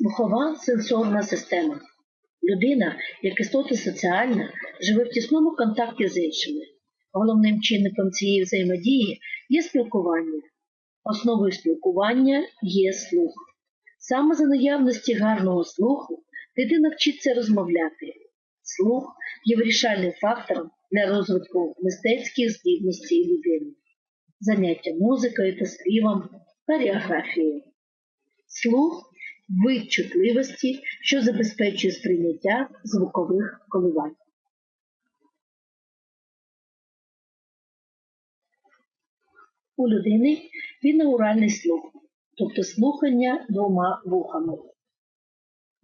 Слухова сенсорна система. Людина, як істота соціальна, живе в тісному контакті з іншими. Головним чинником цієї взаємодії є спілкування. Основою спілкування є слух. Саме за наявності гарного слуху дитина вчиться розмовляти. Слух є вирішальним фактором для розвитку мистецьких здібностей людини, заняття музикою та співом, хореографією. Слух вид чутливості, що забезпечує сприйняття звукових коливань. У людини бінауральний слух, тобто слухання двома вухами.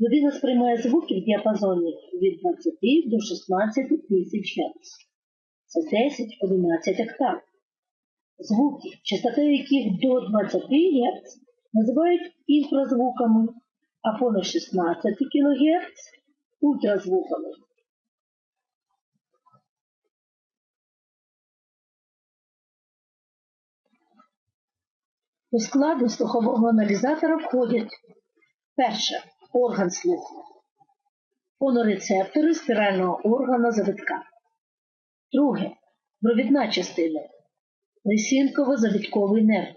Людина сприймає звуки в діапазоні від 20 до 16 тисяч Гц. Це 10-11 октав. Звуки, частота яких до 20 Гц називають інфразвуками, а понад 16 кГц ультразвуками. До складу слухового аналізатора входять перше орган слуху, фонорецептори спірального органа завитка. Друге провідна частина лисінково-завитковий нерв.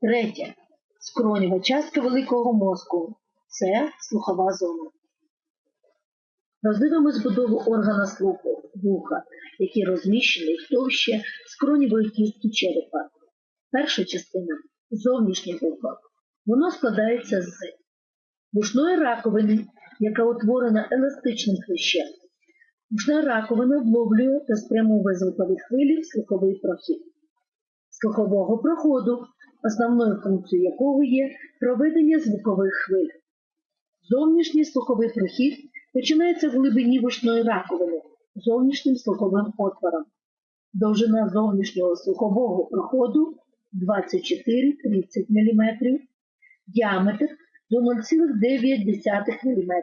Третє скронєва частка великого мозку. Це слухова зона. Роздивимо збудову органа слуху вуха, який розміщений в товще скронєвої кістки черепа. Перша частина зовнішнє вухо. Воно складається з вушної раковини, яка утворена еластичним хрящем. Вушна раковина обловлює та спрямовує звукові хвилі в слуховий прохід. Слухового проходу, основною функцією якого є проведення звукових хвиль. Зовнішній слуховий прохід починається в глибині вушної раковини зовнішнім слуховим отвором. Довжина зовнішнього слухового проходу 24-30 мм, діаметр до 0,9 мм.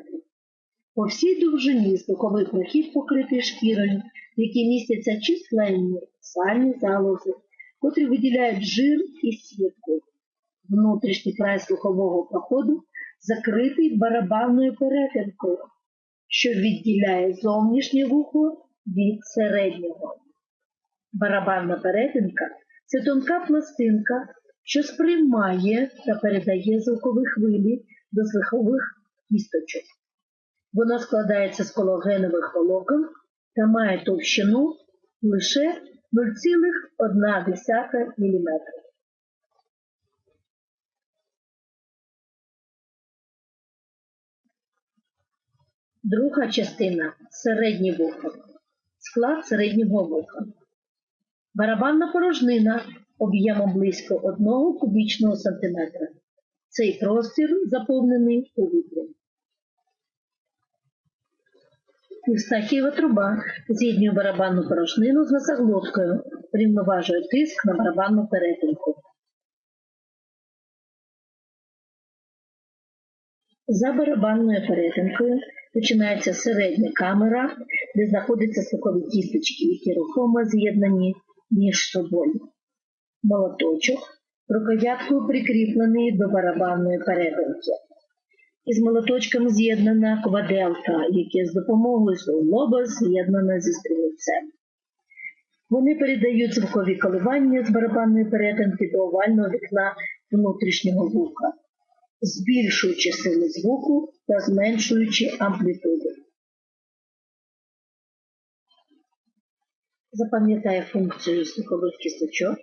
По всій довжині слуховий прохід покритий шкірою, в якій містяться численні сальні залози, котрі виділяють жир і сітку. Внутрішній край слухового проходу закритий барабанною перетинкою, що відділяє зовнішнє вухо від середнього. Барабанна перетинка це тонка пластинка, що сприймає та передає звукові хвилі до слухових кісточок. Вона складається з кологенових волокон та має товщину лише 0,1 мм. Друга частина середнє вухо. Склад середнього вуха. Барабанна порожнина об'ємом близько 1 кубічного сантиметра. Цей простір заповнений повітрям. Євстахієва труба з'єднує барабанну порожнину з носоглоткою, рівноважує тиск на барабанну перетинку. За барабанною перетинкою починається середня камера, де знаходяться слухові кісточки, які рухомо з'єднані між собою. Молоточок рукояткою прикріплений до барабанної перетинки. Із молоточком з'єднана кваделка, яке з допомогою лоба з'єднана зі стрілецем. Вони передають звукові коливання з барабанної перетинки до овального вікна внутрішнього вуха, збільшуючи сили звуку та зменшуючи амплітуду. Запам'ятає функцію слухових кісточок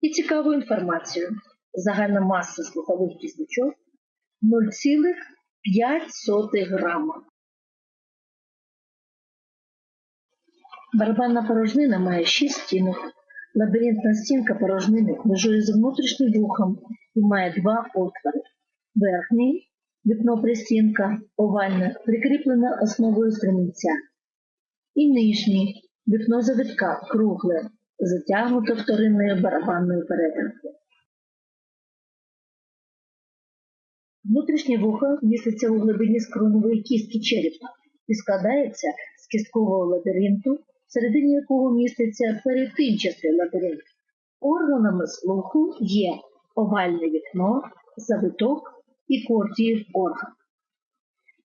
і цікаву інформацію. Загальна маса слухових кісточок 0,5 грама. Барабанна порожнина має 6 стінок. Лабіринтна стінка порожнини межує з внутрішнім вухом і має два отвори. Верхній вікно пристінка овальне, прикріплена основою стремінця. І нижній вікно завитка кругле, затягнуто вторинною барабанною перетинкою. Внутрішнє вухо міститься у глибині скроневої кістки черепа і складається з кісткового лабіринту, всередині якого міститься перетинчастий лабіринт. Органами слуху є овальне вікно, завиток і Кортіїв орган.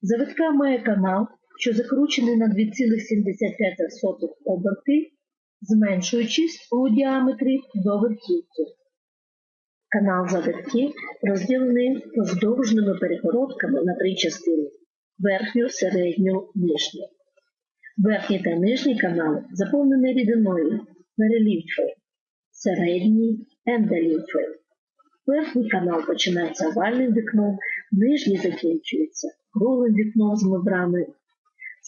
Завитка має канал, що закручений на 2,75 оберти, зменшуючись у діаметрі до верхівки. Канал завитки розділений поздовжними перегородками на три частини верхню, середню, нижню. Верхній та нижній канали заповнені рідиною перелімфою, середній ендолімфою. Верхній канал починається овальним вікном, нижній закінчується круглим вікном з мембраною.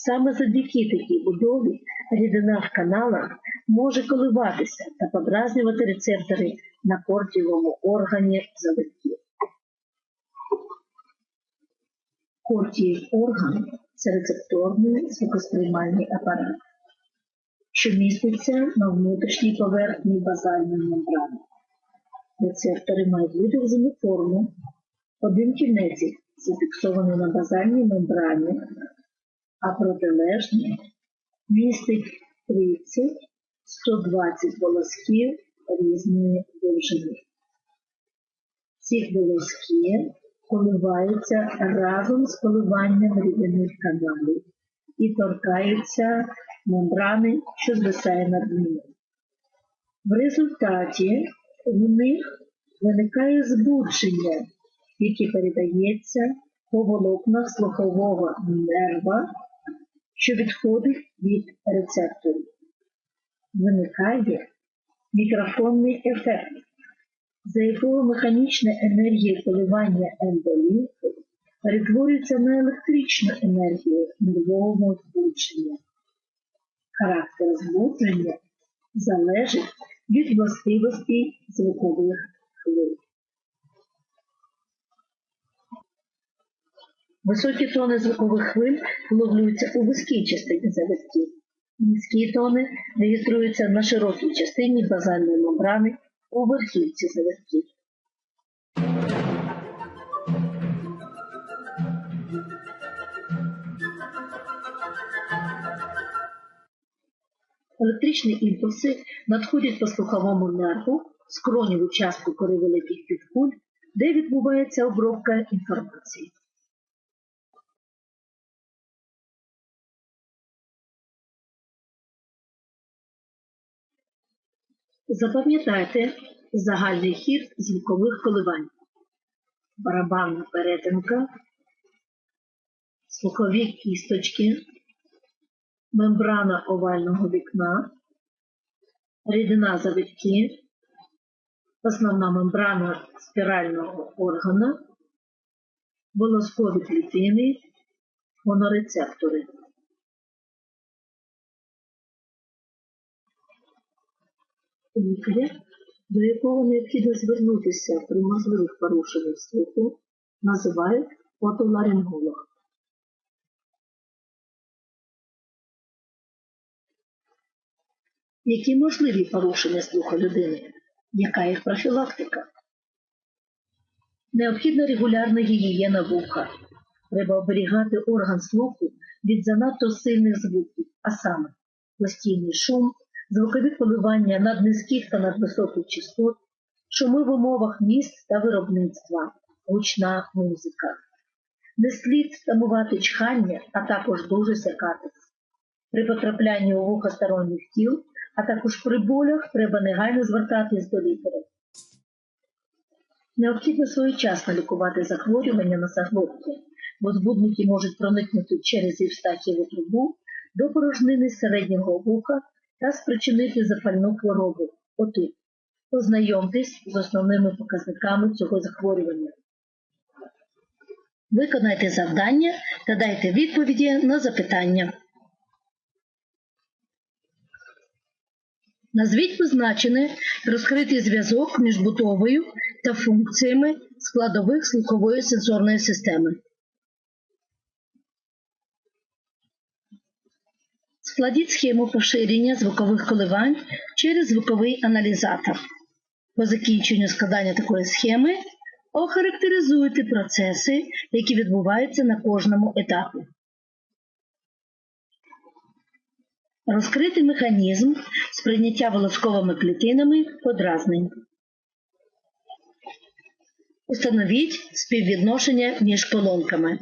Саме завдяки такій будові рідина в каналах може коливатися та подразнювати рецептори на кортієвому органі завитків. Кортіїв орган це рецепторний звукосприймальний апарат, що міститься на внутрішній поверхні базальної мембрани. Рецептори мають видовжену форму. Один кінець зафіксований на базальній мембрані, а протилежний містить 30-120 волосків різної довжини. Ці волоски коливаються разом з коливанням рідинних каналів і торкаються мембрани, що звисає над ними. В результаті в них виникає збудження, яке передається по волокнах слухового нерва, що відходить від рецепторів. Виникає мікрофонний ефект, за якого механічна енергія коливання ендолімфи перетворюється на електричну енергію нервового збудження. Характер збудження залежить від властивостей звукових хвиль. Високі тони звукових хвиль виловлюються у вузькій частині завитків. Низькі тони реєструються на широкій частині базальної мембрани у верхівці завитків. Електричні імпульси надходять по слуховому нерву, скроневу частку кори великих підкуль, де відбувається обробка інформації. Запам'ятайте загальний хід звукових коливань. Барабанна перетинка, слухові кісточки, мембрана овального вікна, рідина завитки, основна мембрана спірального органа, волоскові клітини, фонорецептори. Лікаря, до якого необхідно звернутися при можливих порушеннях слуху, називають отоларинголог. Які можливі порушення слуху людини? Яка їх профілактика? Необхідна регулярна гігієна вуха. Треба оберігати орган слуху від занадто сильних звуків, а саме постійний шум, звукові коливання наднизьких та надвисоких частот, шуми в умовах міст та виробництва, гучна музика. Не слід тамувати чхання, а також дуже сякатись. При потраплянні у вуха сторонніх тіл, а також при болях треба негайно звертатись до лікаря. Необхідно своєчасно лікувати захворювання на носоглотки, бо збудники можуть проникнути через євстахієву трубу до порожнини середнього вуха та спричинити запальну хворобу отит. Ознайомтесь з основними показниками цього захворювання. Виконайте завдання та дайте відповіді на запитання. Назвіть позначений розкритий зв'язок між будовою та функціями складових слухової сенсорної системи. Складіть схему поширення звукових коливань через звуковий аналізатор. По закінченню складання такої схеми охарактеризуйте процеси, які відбуваються на кожному етапі. Розкрити механізм сприйняття волосковими клітинами подразнень. Установіть співвідношення між колонками.